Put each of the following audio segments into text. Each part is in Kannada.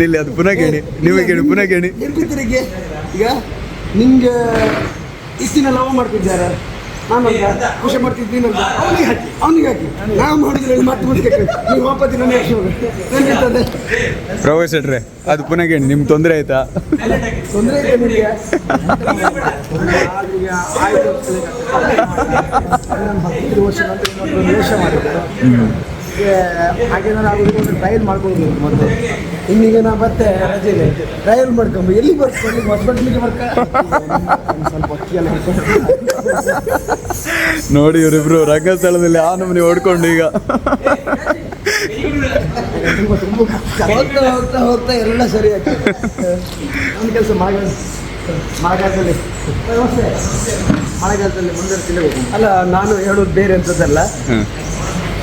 ನಿಲ್ಲಿ ಅದು ಪುನಃ ಕೇಳಿ. ನೀವೇ ಕೇಳಿ ಪುನಃ ಕೇಳಿ. ನಿರ್ಮಿತರಿಗೆ ಈಗ ನಿಂಗೆ ಇಷ್ಟಿನ ಲವ್ ಮಾಡ್ತಿದ್ದಾರೆ. ನಾನು ಖುಷಿ ಮಾಡ್ತಿದ್ದೀನಿ ಅಂತ ಅವನಿಗೆ ಹಾಕಿ ಅವನಿಗೆ ಹಾಕಿ. ನಾವು ಮಾಡಿದ್ರೆ ಮತ್ತೆ ಮುಂದೆ ನೀವು ನನ್ನ ಪ್ರವೇಶ ಇಟ್ರೆ ಅದು ಪುನಃ ಕೇಳಿ ನಿಮ್ಗೆ ತೊಂದರೆ ಆಯ್ತಾ? ತೊಂದರೆ ಇದೆ ನಿಮಗೆ? ಆಯ್ತು ನಾನು ವರ್ಷ ಹಾಗೇನಾದ್ರು ಆಗೋದು ಒಂದು ಟ್ರಯಲ್ ಮಾಡ್ಕೊಂಡು ಮೊದಲು. ಇನ್ನೀಗ ನಾ ಮತ್ತೆ ರಜೆಗೆ ಟ್ರಯಲ್ ಮಾಡ್ಕೊಂಡು ಎಲ್ಲಿ ಬರ್ಕೊಂಡು ಹಾಸ್ಪಿಟ್ಲಿಗೆ ಬರ್ಕ? ಸ್ವಲ್ಪ ಅಕ್ಕಿಯೆಲ್ಲ ನೋಡಿ ಇವರಿಬ್ರು ರಂಗಸ್ಥಳದಲ್ಲಿ ಆ ನಮ್ಮನೆ ಓಡ್ಕೊಂಡು ಈಗ. ಹೋಗ್ತಾ ಹೋಗ್ತಾ ಹೋಗ್ತಾ ಎಲ್ಲ ಸರಿ ಆಗ್ತದೆ ನನ್ನ ಕೆಲಸ ಮಾಡ ಮಳೆಗಾಲದಲ್ಲಿ ಮಳೆಗಾಲದಲ್ಲಿ ಮುಂದೆ ಅಲ್ಲ ನಾನು ಹೇಳೋದು ಬೇರೆ ಅಂತದಲ್ಲ.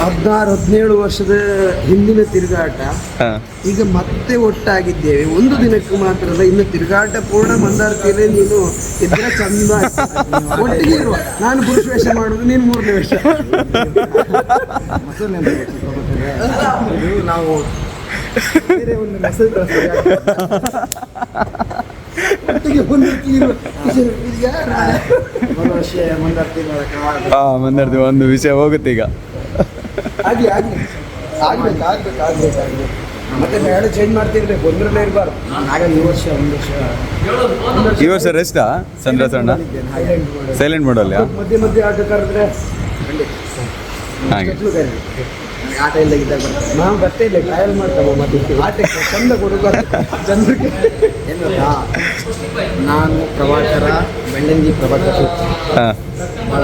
ಹದಿನಾರು ಹದಿನೇಳು ವರ್ಷದ ಹಿಂದಿನ ತಿರುಗಾಟ. ಈಗ ಮತ್ತೆ ಒಟ್ಟಾಗಿದ್ದೇವೆ. ಒಂದು ದಿನಕ್ಕೆ ಮಾತ್ರ ಅಲ್ಲ ಇನ್ನು ತಿರುಗಾಟ ಪೂರ್ಣ ಮಂದಾರ ತೀರೆ ನೀನು ಇದ್ರೆ ಚಂದ. ಒಟ್ಟಿಗೆ ಇರುವ. ನಾನು ಪುರುಷ ವೇಷ ಮಾಡುದು ನೀನು ಮೂರನೇ ವೇಷ ನಾವು ಬೇರೆ ಒಂದು ಮೆಸೇಜ್ ಮಂದಾರ್ತಿ ಒಂದು ವಿಷಯ ಹೋಗುತ್ತೆ ಈಗ. ಆಗ್ಲಿ ಆಗ್ಲಿ ಆಗ್ಬೇಕು ಆಗ್ಬೇಕು ಆಗ್ಬೇಕು ಆಗ್ಬೇಕು. ಮತ್ತೆ ಬೇಡ ಚೇಂಜ್ ಮಾಡ್ತಿರ್ಬೇಕು ಒಂದ್ರಲ್ಲೇ ಇರಬಾರ್ದು. ಆಗ ಈ ವರ್ಷ ಒಂದು ವರ್ಷ ಈ ವರ್ಷ ರೆಸ್ಟಾ ಚಂದ್ರಸಣ್ಣ ಸೈಲೆಂಟ್ ಮಾಡೋಲ್ಲ ಮಧ್ಯೆ ಮಧ್ಯೆ ಆಟ ಕರೆದ್ರೆ ಹಾಗೆ. ಆಟ ಇಲ್ಲ ಇದ್ದಾಗ. ನಾವು ಬರ್ತೇ ಇಲ್ಲ ಟ್ರಯಲ್ ಮಾಡ್ತಾವ ಮತ್ತೆ ಆಟಕ್ಕೆ ಚಂದ ಕೊಡುಗ ಜನರಿಗೆ? ನಾನು ಪ್ರಭಾಕರ ಬೆಳ್ಳಂಗಿ ಭಾಳ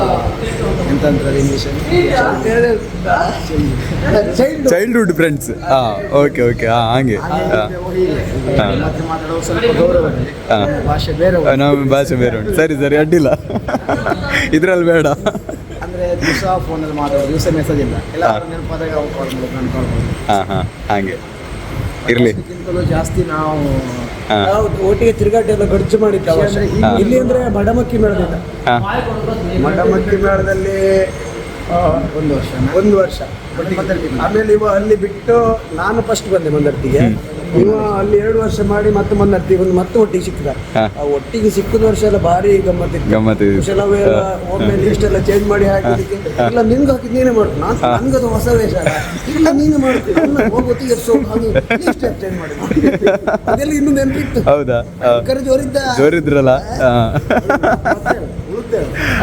ಇಂಗ್ಲೀಷ್ ಚೈಲ್ಡ್ಹುಡ್ ಫ್ರೆಂಡ್ಸ್ ಹಾ. ಓಕೆ ಓಕೆ ಹಾ ಹಾಗೆ. ಮಾತಾಡೋ ನಮ್ಮ ಭಾಷೆ ಬೇರೆ ಆ, ಭಾಷೆ ಬೇರೆ ಉಂಟು. ಸರಿ ಸರಿ ಅಡ್ಡಿಲ್ಲ. ಇದ್ರಲ್ಲಿ ಬೇಡ. ಅಂದ್ರೆ ದಿವಸ ಫೋನಲ್ಲಿ ಮಾತಾಡೋದು ದಿವಸ ಮೆಸೇಜ್ ಇಲ್ಲ. ಎಲ್ಲ ನೆನಪಾದಾಗ ಅವ್ರು ಕಾಲ್ ಮಾಡ್ಬೇಕು ನಾನು ಕಾಲ್ ಮಾಡ್ಬೇಕು ಹಾ ಹಾ ಹಾಗೆ. ಇರಲಿ. ಜಾಸ್ತಿ ನಾವು. ನಾವು ಒಟ್ಟಿಗೆ ತಿರುಗಾಟ ಎಲ್ಲ ಖರ್ಚು ಮಾಡಿದ್ದ. ಇಲ್ಲಿ ಅಂದ್ರೆ ಮಡಮಕ್ಕಿ ಮೇಳದಿಂದ. ಮಡಮಕ್ಕಿ ಮೇಳದಲ್ಲಿ ಒಂದು ವರ್ಷ ಒಂದು ವರ್ಷ. ಆಮೇಲೆ ಇವ ಅಲ್ಲಿ ಬಿಟ್ಟು ನಾನು ಫಸ್ಟ್ ಬಂದೆ ಮಂದರ್ತಿಗೆ. ಇವ ಅಲ್ಲಿ ಎರಡು ವರ್ಷ ಮಾಡಿ ಮತ್ತೆ ಮಂದರ್ತಿಗೆ ಒಂದು ಮತ್ತೆ ಒಟ್ಟಿಗೆ ಸಿಕ್ಕಿದ ಆ ಒಟ್ಟಿಗೆ ಸಿಕ್ಕಿದ ವರ್ಷ ಎಲ್ಲ ಭಾರಿ ಗಮ್ಮತ್ತಿತ್ತು. ಗಮ್ಮತ್ತು ಕುಶಲವೇ ಎಲ್ಲ ಒಮ್ಮೆ ಲಿಸ್ಟ್ ಎಲ್ಲ ಚೇಂಜ್ ಮಾಡಿ ಹಾಕಿದಕ್ಕೆ ಇಲ್ಲ ನಿನ್ಗೆ ಹಾಕಿದ್ ನೀನೇ ಮಾಡ್ತು ನಾನು ನನ್ಗದು ಹೊಸ ವೇಷ ಇಲ್ಲ ನೀನು ಮಾಡ್ತೀನಿ. ಹಾಗೆ ಲಿಸ್ಟ್ ಚೇಂಜ್ ಮಾಡಿ. ಅದೆಲ್ಲ ಇನ್ನೂ ನೆನಪಿತ್ತು. ಹೌದಾ. ಕರೆ ಜೋರಿದ್ದ? ಜೋರಿದ್ರಲ್ಲ?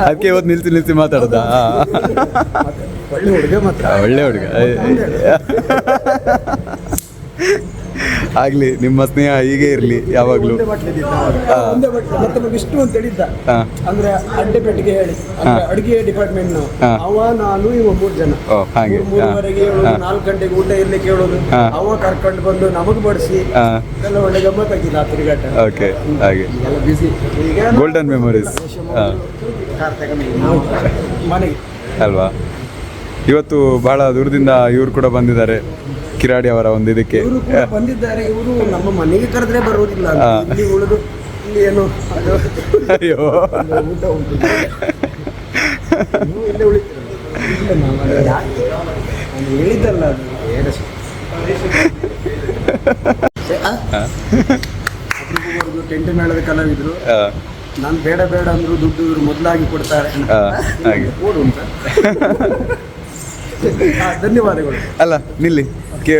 ಅದಕ್ಕೆ ಇವತ್ತು ನಿಲ್ಸಿ ನಿಲ್ಸಿ ಮಾತಾಡೋದ? ಒಳ್ಳೆ ಹುಡುಗ ಮಾತ್ರ. ಒಳ್ಳೆ ಹುಡುಗ. ಆಗ್ಲಿ ನಿಮ್ಮ ಸ್ನೇಹ ಹೀಗೆ ಇರ್ಲಿ ಯಾವಾಗ್ಲೂ. ವಿಷ್ಣು ಅಂತ ಹೇಳಿದ್ದ. ಅಂದ್ರೆ ಅಡ್ಡೆ ಪೆಟ್ಟಿಗೆ ಹೇಳಿ. ಅಡಿಗೆ ಡಿಪಾರ್ಟ್ಮೆಂಟ್ ನಾವು. ಅವ ನಾನು ಇವ ಮೂರ್ ಜನ. ಹಾಗೆ. ಮೂರುವರೆಗೆ ನಾಲ್ಕು ಗಂಟೆಗೆ ಊಟ ಇರ್ಲಿ ಕೇಳೋದು. ಅವ ಕರ್ಕೊಂಡು ಬಂದು ನಮಗ್ ಬಡಿಸಿ. ಎಲ್ಲ ಒಳ್ಳೆ ಗಮ್ಮತ್ತಾಗಿಲ್ಲ ಆ ತಿರುಗಾಟ. ಓಕೆ ಹಾಗೆ. ಎಲ್ಲ ಬಿಸಿ ಈಗ ಗೋಲ್ಡನ್ ಮೆಮೊರೀಸ್ ಮನೆಗೆ. ಅಲ್ವಾ? ಇವತ್ತು ಬಹಳ ದೂರದಿಂದ ಇವ್ರು ಕೂಡ ಬಂದಿದ್ದಾರೆ. ಕಿರಾಡಿ ಅವರ ಒಂದು ಇದಕ್ಕೆ. ಇವರು ಕೂಡ ಬಂದಿದ್ದಾರೆ ಇವರು ನಮ್ಮ ಮನೆಗೆ ಕರೆದ್ರೆ ಬರುವುದಿಲ್ಲ. ಇಲ್ಲಿ ಉಳಿದು ಇಲ್ಲಿ ಏನು ಅದು ಅಯ್ಯೋ ಊಟ ಉಂಟು. ನೀವು ಇಲ್ಲೇ ಉಳಿತೀರಲ್ಲ ಇಲ್ಲ ನಾವು ಅಲ್ಲಿ ಯಾಕೆ? ನಾನು ಹೇಳಿದ್ದಲ್ಲ ಅದು ಏನು. ಟೆಂಟ್ ಮೇಳದ ಕಲಾವಿದ್ರು ನಾನು ಬೇಡ ಬೇಡ ಅಂದ್ರು ದುಡ್ಡು ಇವರು ಮೊದಲಾಗಿ ಕೊಡ್ತಾರೆ ಹಾಗೆ. ಧನ್ಯವಾದಗಳು. ಅಲ್ಲ ನಿಲ್ಲಿ. ಕೆ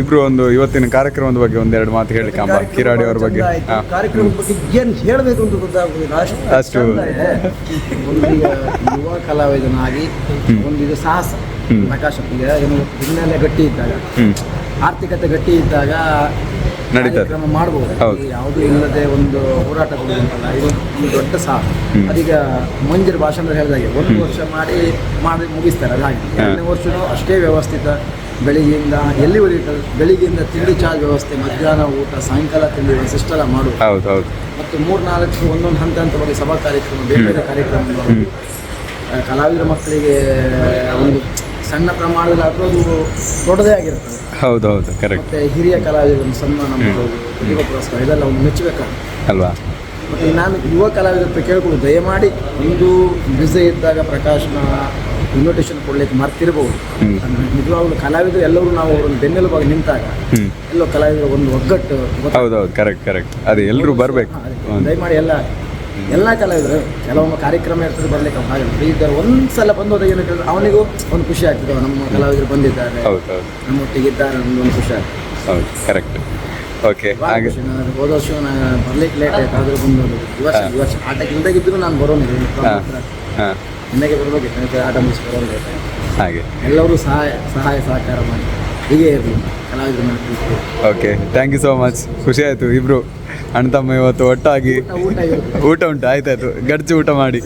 ಇಬ್ರು ಒಂದು ಇವತ್ತಿನ ಕಾರ್ಯಕ್ರಮದ ಬಗ್ಗೆ ಒಂದೆರಡು ಮಾತು ಹೇಳಿ ಕಾಂಬ. ಕಿರಾಡಿ ಅವ್ರ ಬಗ್ಗೆ. ಕಾರ್ಯಕ್ರಮದ ಬಗ್ಗೆ ಏನು ಹೇಳಬೇಕು ಅಂತ ಗೊತ್ತಾಗುದಿಲ್ಲ. ಅಷ್ಟು. ಒಂದು ಯುವ ಕಲಾವಿದನಾಗಿ ಒಂದು ಇದು ಸಾಹಸ. ಪ್ರಕಾಶ್ ಏನು ಹಿನ್ನೆಲೆ ಗಟ್ಟಿ ಇದ್ದಾಗ ಆರ್ಥಿಕತೆ ಗಟ್ಟಿ ಇದ್ದಾಗ ನಡೀತದೆ. ಮಾಡಬಹುದು ಹೌದು. ಯಾವುದೂ ಇಲ್ಲದೆ ಒಂದು ಹೋರಾಟ ಇದು ಒಂದು ದೊಡ್ಡ ಸಾಹಸ. ಅದೀಗ ಮಂಜರ್ ಭಾಷಣ ಹೇಳಿದಾಗೆ ಒಂದು ವರ್ಷ ಮಾಡಿ ಮಾಡಿ ಮುಗಿಸ್ತಾರೆ ಅದು ಹಾಗೆ. ಎರಡನೇ ವರ್ಷನೂ ಅಷ್ಟೇ ವ್ಯವಸ್ಥಿತ. ಬೆಳಿಗ್ಗೆಯಿಂದ ಎಲ್ಲಿವರೆಗೆ ಬೆಳಿಗ್ಗೆಯಿಂದ ತಿಂಡಿ ಚಾ ವ್ಯವಸ್ಥೆ ಮಧ್ಯಾಹ್ನ ಊಟ ಸಾಯಂಕಾಲ ತಿಂಡಿ ವ್ಯವಸ್ಥೆ ಇಷ್ಟೆಲ್ಲ ಮಾಡುವುದು. ಹೌದು ಹೌದು. ಮತ್ತು ಮೂರ್ ನಾಲ್ಕು ಒಂದೊಂದು ಹಂತ ಹಂತವಾಗಿ ಸಭಾ ಕಾರ್ಯಕ್ರಮ ಬೇರೆ ಬೇರೆ ಕಾರ್ಯಕ್ರಮಗಳು. ಕಲಾವಿದರ ಮಕ್ಕಳಿಗೆ ಸಣ್ಣ ಪ್ರಮಾಣದಲ್ಲಿ ಅದು ದೊಡ್ಡದೇ ಆಗಿರ್ತದೆ ಹೌದು ಹೌದು ಕರೆಕ್ಟ್ ಮತ್ತೆ ಹಿರಿಯ ಕಲಾವಿದರ ಸನ್ಮಾನ ಮಾಡೋದು ಯುವ ಪುರಸ್ಕಾರ ಇದೆಲ್ಲ ಒಂದು ಮೆಚ್ಚಬೇಕಾಗುತ್ತೆ. ಅಲ್ವಾ? ಮತ್ತು ನಾನು ಯುವ ಕಲಾವಿದರ ಹತ್ರ ಕೇಳ್ಕೊಂಡು ದಯಮಾಡಿ ನಿಮ್ಮದು ಬ್ಯುಸಿ ಇದ್ದಾಗ ಪ್ರಕಾಶನ ಇನ್ವಿಟೇಷನ್ ಕೊಡ್ಲಿಕ್ಕೆ ಮರ್ತಿರ್ಬೋದು. ಹ್ಮ್. ನಿಜವಾಗ್ಲೂ ಕಲಾವಿದರು ಎಲ್ಲರೂ ನಾವು ಅವ್ರನ್ನ ಬೆನ್ನೆಲುಬಾಗಿ ನಿಂತಾಗ ಹ್ಮ್. ಎಲ್ಲೋ ಕಲಾವಿದರು ಒಂದು ಒಗ್ಗಟ್ಟು ಗೊತ್ತಾಗ್ತದೆ. ಹೌದೌದು ಕರೆಕ್ಟ್ ಕರೆಕ್ಟ್ ಅದೇ ಎಲ್ಲರೂ ಬರಬೇಕು. ಹಾ, ದಯಮಾಡಿ ಎಲ್ಲ ಎಲ್ಲ ಕಲಾವಿದರು ಕೆಲವೊಮ್ಮೆ ಕಾರ್ಯಕ್ರಮ ಇರ್ತದೆ ಬರ್ಲಿಕ್ಕೆ ಹಾಗೆ ಫ್ರೀ ಇದ್ದಾರೆ ಒಂದ್ಸಲ ಹೋದಾಗ ಏನು ಕೇಳಿದ್ರೆ ಅವನಿಗೂ ಒಂದು ಖುಷಿ ಆಗ್ತದೆ. ನಮ್ಮ ಕಲಾವಿದರು ಬಂದಿದ್ದಾರೆ. ಹೌದು ನಮ್ಮೊಟ್ಟಿಗೆ ಇದ್ದಾರೆ ಅನ್ನೋ ಒಂದು ಖುಷಿ ಆಗ್ತದೆ. ಹೌದು ಕರೆಕ್ಟ್ ಓಕೆ ಹಾಗೆ. ಖುಷಿ. ನಾನು ಹೋದ ವರ್ಷ ನಾನು ಬರ್ಲಿಕ್ಕೆ ಲೇಟ್ ಆಯ್ತು. ಆದರೂ ಬಂದು ಈ ವರ್ಷ ಈ ವರ್ಷ ಆಟಕ್ಕೆ ಇಲ್ದಾಗಿದ್ರು ನಾನು ಬರೋನಿಲ್ಲ ಹಾಂ ಹಾಂ. ಹಿಂದಾಗೆ ಬರ್ಬೇಕಿತ್ತು ನನಗೆ ಆಟ ಮುಗಿಸಿ ಬರೋದು ಹಾಗೆ. ಎಲ್ಲರೂ ಸಹಾಯ ಸಹಾಯ ಸಹಕಾರ ಮಾಡಿ. ಹೀಗೆ ಇರಲಿ. ಕಲಾವಿದರು ಮೇಲೆ ಪ್ರೀತಿ. Okay thank you so much ಖುಷಿ ಆಯಿತು ಇಬ್ಬರು ಅಣ್ಣ ತಮ್ಮ ಇವತ್ತು ಒಟ್ಟಾಗಿ ಊಟ ಉಂಟು ಆಯ್ತಾಯ್ತು. ಗಡ್ಜಿ ಊಟ ಮಾಡಿ.